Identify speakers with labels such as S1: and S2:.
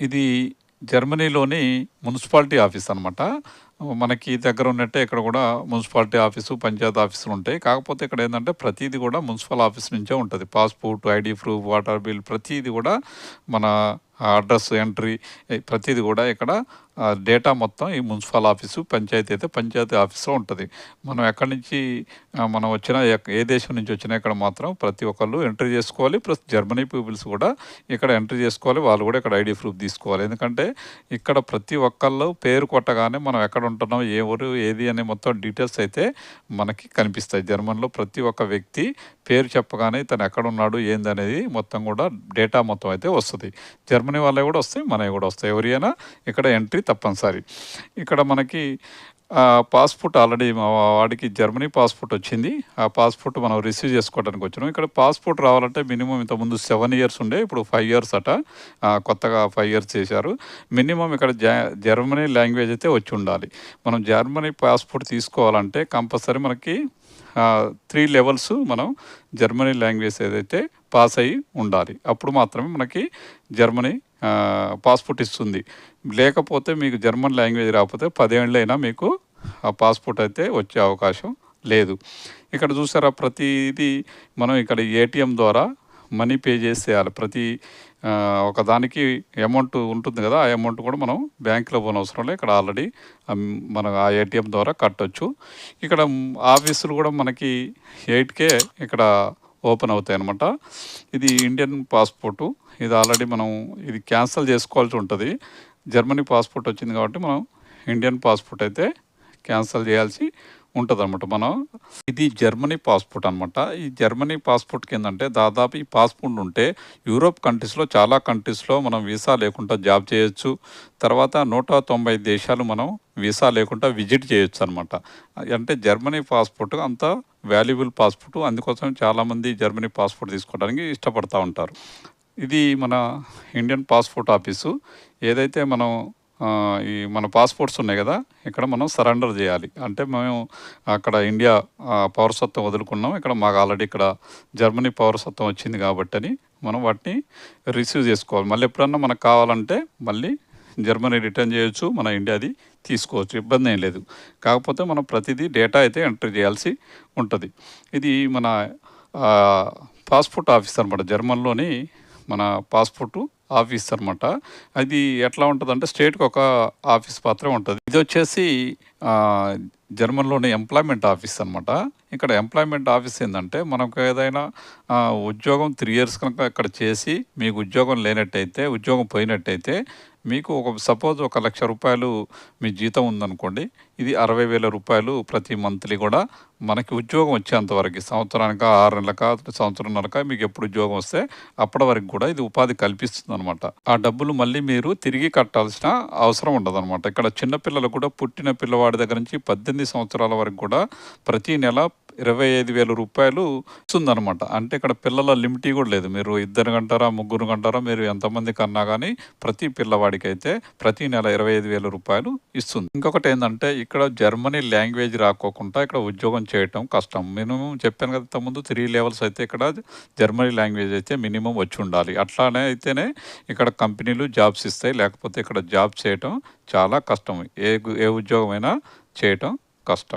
S1: ఇది జర్మనీలోని municipality office అనమాట. మనకి దగ్గర ఉన్నట్టే ఇక్కడ కూడా మున్సిపాలిటీ ఆఫీసు, పంచాయత్ ఆఫీసులు ఉంటాయి. కాకపోతే ఇక్కడ ఏంటంటే ప్రతిదీ కూడా మున్సిపల్ ఆఫీస్ నుంచే ఉంటుంది passport, ID proof, water bill ప్రతీది కూడా మన అడ్రస్ ఎంట్రీ ప్రతిదీ ప్రతీది కూడా ఇక్కడ డేటా మొత్తం ఈ మున్సిపల్ ఆఫీసు, పంచాయతీ అయితే పంచాయతీ ఆఫీస్‌లో ఉంటుంది మనం ఎక్కడి నుంచి మనం వచ్చినా ఏ దేశం నుంచి వచ్చినా ఇక్కడ మాత్రం ప్రతి ఒక్కళ్ళు ఎంట్రీ చేసుకోవాలి. ప్లస్ జర్మనీ పీపుల్స్ కూడా ఇక్కడ ఎంట్రీ చేసుకోవాలి. వాళ్ళు కూడా ఇక్కడ ఐడి ప్రూఫ్ తీసుకోవాలి. ఎందుకంటే ఇక్కడ ప్రతి ఒక్కళ్ళు పేరు కొట్టగానే మనం ఎక్కడ ఉంటున్నాం, ఏ ఊరు, ఏది అనే మొత్తం డీటెయిల్స్ అయితే మనకి కనిపిస్తాయి. జర్మన్‌లో ప్రతి ఒక్క వ్యక్తి పేరు చెప్పగానే తను ఎక్కడ ఉన్నాడు ఏందనేది మొత్తం కూడా డేటా మొత్తం అయితే వస్తుంది జర్మనీ వాళ్ళే కూడా వస్తాయి. మనవి కూడా వస్తాయి. ఎవరైనా ఇక్కడ ఎంట్రీ తప్పనిసరి. ఇక్కడ మనకి పాస్‌పోర్ట్ ఆల్రెడీ మా వాడికి జర్మనీ పాస్‌పోర్ట్ వచ్చింది. ఆ పాస్‌పోర్ట్ మనం రిసీవ్ చేసుకోవడానికి వచ్చినాం. ఇక్కడ పాస్‌పోర్ట్ రావాలంటే మినిమం ఇంతకుముందు సెవెన్ ఇయర్స్ ఉండే. ఇప్పుడు ఫైవ్ ఇయర్స్ అట. కొత్తగా ఫైవ్ ఇయర్స్ చేశారు. మినిమం ఇక్కడ జర్మనీ లాంగ్వేజ్ అయితే వచ్చి ఉండాలి. మనం జర్మనీ పాస్‌పోర్ట్ తీసుకోవాలంటే కంపల్సరీ మనకి త్రీ లెవెల్స్ మనం జర్మనీ లాంగ్వేజ్ ఏదైతే పాస్ అయ్యి ఉండాలి. అప్పుడు మాత్రమే మనకి జర్మనీ పాస్‌పోర్ట్ ఇస్తుంది. లేకపోతే మీకు జర్మన్ లాంగ్వేజ్ రాకపోతే 10 మీకు ఆ పాస్‌పోర్ట్ అయితే వచ్చే అవకాశం లేదు. ఇక్కడ చూసారా ప్రతిదీ మనం ఇక్కడ ఏటీఎం ద్వారా మనీ పే చేసేయాలి. ప్రతి ఒకదానికి అమౌంట్ ఉంటుంది కదా! ఆ అమౌంట్ కూడా మనం బ్యాంక్‌లో పోనవసరం లేదు ఇక్కడ ఆల్రెడీ మనం ఆ ఏటీఎం ద్వారా కట్టొచ్చు. ఇక్కడ ఆఫీసులు కూడా మనకి ఎయిట్కే ఇక్కడ ఓపెన్ అవుతాయి అనమాట ఇది ఇండియన్ పాస్‌పోర్టు. ఇది ఆల్రెడీ మనం ఇది క్యాన్సిల్ చేసుకోవాల్సి ఉంటుంది జర్మనీ పాస్‌పోర్ట్ వచ్చింది కాబట్టి మనం ఇండియన్ పాస్‌పోర్ట్ అయితే క్యాన్సిల్ చేయాల్సి ఉంటుందన్నమాట మనం ఇది జర్మనీ పాస్‌పోర్ట్ అనమాట. ఈ జర్మనీ పాస్‌పోర్ట్‌కి ఏంటంటే దాదాపు ఈ పాస్‌పోర్ట్ ఉంటే యూరోప్ కంట్రీస్‌లో చాలా కంట్రీస్‌లో మనం వీసా లేకుండా జాబ్ చేయొచ్చు. తర్వాత 190 దేశాలు మనం వీసా లేకుండా విజిట్ చేయొచ్చు అనమాట అంటే జర్మనీ పాస్‌పోర్ట్ అంత వాల్యుబుల్ పాస్‌పోర్ట్. అందుకోసం చాలామంది జర్మనీ పాస్‌పోర్ట్ తీసుకోవడానికి ఇష్టపడతా ఉంటారు. ఇది మన ఇండియన్ పాస్‌పోర్ట్ ఆఫీసు. ఏదైతే మనం ఈ మన పాస్‌పోర్ట్స్ ఉన్నాయి కదా! ఇక్కడ మనం సరెండర్ చేయాలి. అంటే మేము అక్కడ ఇండియా పౌరసత్వం వదులుకున్నాం. ఇక్కడ మాకు ఆల్రెడీ ఇక్కడ జర్మనీ పౌరసత్వం వచ్చింది కాబట్టి అని మనం వాటిని రిసీవ్ చేసుకోవాలి. మళ్ళీ ఎప్పుడన్నా మనకు కావాలంటే మళ్ళీ జర్మనీ రిటర్న్ చేయొచ్చు. మన ఇండియాది తీసుకోవచ్చు. ఇబ్బంది ఏం లేదు. కాకపోతే మనం ప్రతిదీ డేటా అయితే ఎంటర్ చేయాల్సి ఉంటుంది ఇది మన పాస్‌పోర్ట్ ఆఫీస్ అనమాట. జర్మన్‌లోని మన పాస్పోర్టు ఆఫీస్ అనమాట. అది ఎట్లా ఉంటుందంటే స్టేట్‌కి ఒక ఆఫీస్ పాత్ర ఉంటుంది ఇది వచ్చేసి జర్మన్‌లోని ఎంప్లాయ్‌మెంట్ ఆఫీస్ అనమాట. ఇక్కడ ఎంప్లాయ్‌మెంట్ ఆఫీస్ ఏంటంటే మనకు ఏదైనా ఉద్యోగం త్రీ ఇయర్స్ కనుక ఇక్కడ చేసి మీకు ఉద్యోగం లేనట్టయితే, ఉద్యోగం పోయినట్టయితే మీకు ఒక సపోజ్ ఒక లక్ష రూపాయలు మీ జీతం ఉందనుకోండి. ఇది అరవై వేల రూపాయలు ప్రతి మంత్లీ కూడా మనకి ఉద్యోగం వచ్చేంత సంవత్సరానిక ఆరు 6 నెలలకా, సంవత్సరంన్నరకా మీకు ఎప్పుడు ఉద్యోగం వస్తే అప్పటి వరకు కూడా ఇది ఉపాధి కల్పిస్తుందనమాట. ఆ డబ్బులు మళ్ళీ మీరు తిరిగి కట్టాల్సిన అవసరం ఉండదనమాట. ఇక్కడ చిన్నపిల్లలు కూడా పుట్టిన పిల్లవాడి దగ్గర నుంచి 18 సంవత్సరాల వరకు కూడా ప్రతి నెల ఇరవై ఐదు వేల రూపాయలు ఇస్తుందనమాట. అంటే ఇక్కడ పిల్లల లిమిట్ కూడా లేదు. మీరు ఇద్దరు కంటారా, ముగ్గురు కంటారా, మీరు ఎంతమంది కన్నా కానీ ప్రతి పిల్లవాడికైతే ప్రతి నెల ఇరవై ఐదు వేల రూపాయలు ఇస్తుంది. ఇంకొకటి ఏంటంటే ఇక్కడ జర్మనీ లాంగ్వేజ్ రాకోకుండా ఇక్కడ ఉద్యోగం చేయటం కష్టం. మినిమం చెప్పాను కదా ముందు త్రీ లెవెల్స్ అయితే ఇక్కడ జర్మనీ లాంగ్వేజ్ అయితే మినిమం వచ్చి ఉండాలి. అట్లానే అయితేనే ఇక్కడ కంపెనీలు జాబ్స్ ఇస్తాయి. లేకపోతే ఇక్కడ జాబ్ చేయటం చాలా కష్టం. ఏ ఏ ఉద్యోగమైనా చేయటం కష్టం.